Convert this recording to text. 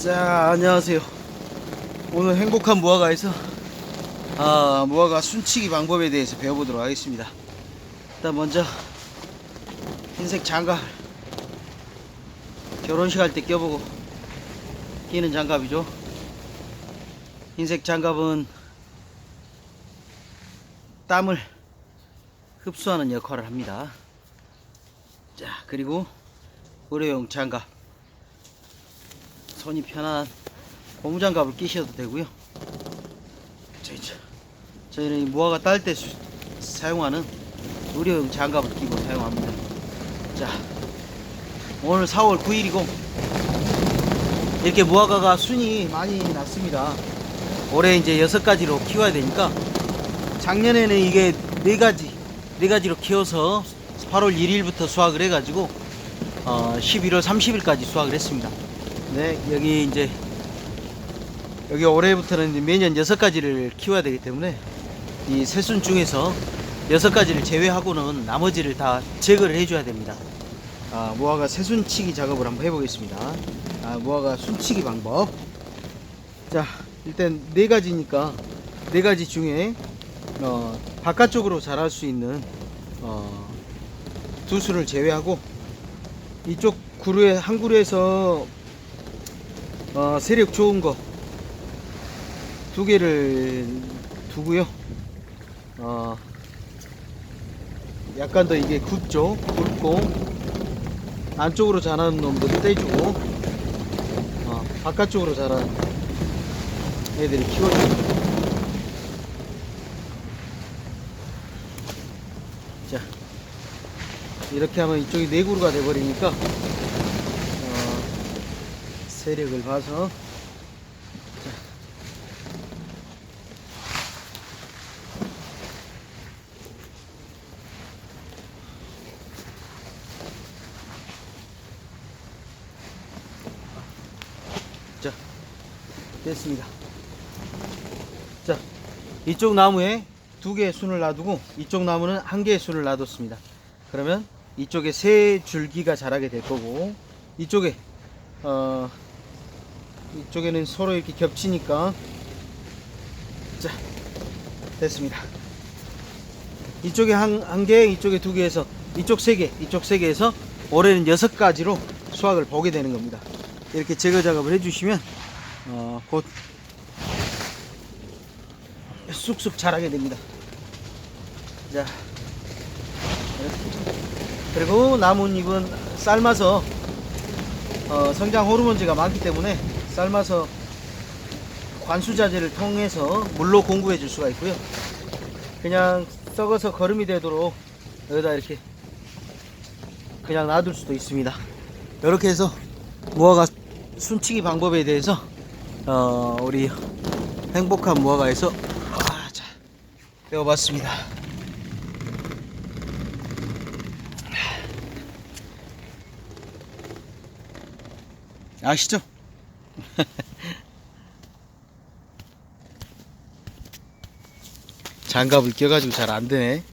자 안녕하세요. 오늘 행복한 무화과에서 아 무화과 순치기 방법에 대해서 배워보도록 하겠습니다. 일단 먼저 흰색 장갑 결혼식 할 때 껴보고 끼는 장갑이죠. 흰색 장갑은 땀을 흡수하는 역할을 합니다. 자 그리고 의료용 장갑 손이 편한 고무장갑을 끼셔도 되고요. 저희는 이 무화과 딸 때 사용하는 의료용 장갑을 끼고 사용합니다. 자, 오늘 4월 9일이고 이렇게 무화과가 순이 많이 났습니다. 올해 이제 여섯 가지로 키워야 되니까 작년에는 이게 네 가지 네 가지로 키워서 8월 1일부터 수확을 해가지고 어, 11월 30일까지 수확을 했습니다. 네, 여기 이제 여기 올해부터는 매년 여섯 가지를 키워야 되기 때문에 이 새순 중에서 여섯 가지를 제외하고는 나머지를 다 제거를 해줘야 됩니다. 아, 무화과 새순치기 작업을 한번 해보겠습니다. 아, 무화과 순치기 방법. 자, 일단 네 가지니까 네 가지 중에 어, 바깥쪽으로 자랄 수 있는 어, 두 수를 제외하고 이쪽 구루에 한 그루에서 어, 세력 좋은 거 두 개를 두고요. 어, 약간 더 이게 굵죠. 굵고 안쪽으로 자라는 놈들 떼주고 어, 바깥쪽으로 자라는 애들을 키워줍니다. 자, 이렇게 하면 이쪽이 네 그루가 돼버리니까 어, 세력을 봐서 자. 자 됐습니다 자 이쪽 나무에 두 개의 순을 놔두고 이쪽 나무는 한 개의 순을 놔뒀습니다 그러면 이쪽에 세 줄기가 자라게 될 거고 이쪽에 어 이쪽에는 서로 이렇게 겹치니까 자 됐습니다 이쪽에 한, 한 개, 이쪽에 두 개에서 이쪽 세 개, 이쪽 세 개에서 올해는 여섯 가지로 수확을 보게 되는 겁니다. 이렇게 제거 작업을 해주시면 어, 곧 쑥쑥 자라게 됩니다. 자. 그리고 나뭇잎은 삶아서 어, 성장 호르몬제가 많기 때문에 삶아서 관수자재를 통해서 물로 공급해 줄 수가 있고요. 그냥 썩어서 거름이 되도록 여기다 이렇게 그냥 놔둘 수도 있습니다. 이렇게 해서 무화과 순치기 방법에 대해서 어, 우리 행복한 무화과에서 아, 자, 배워봤습니다. 아시죠? 장갑을 껴가지고 잘 안 되네.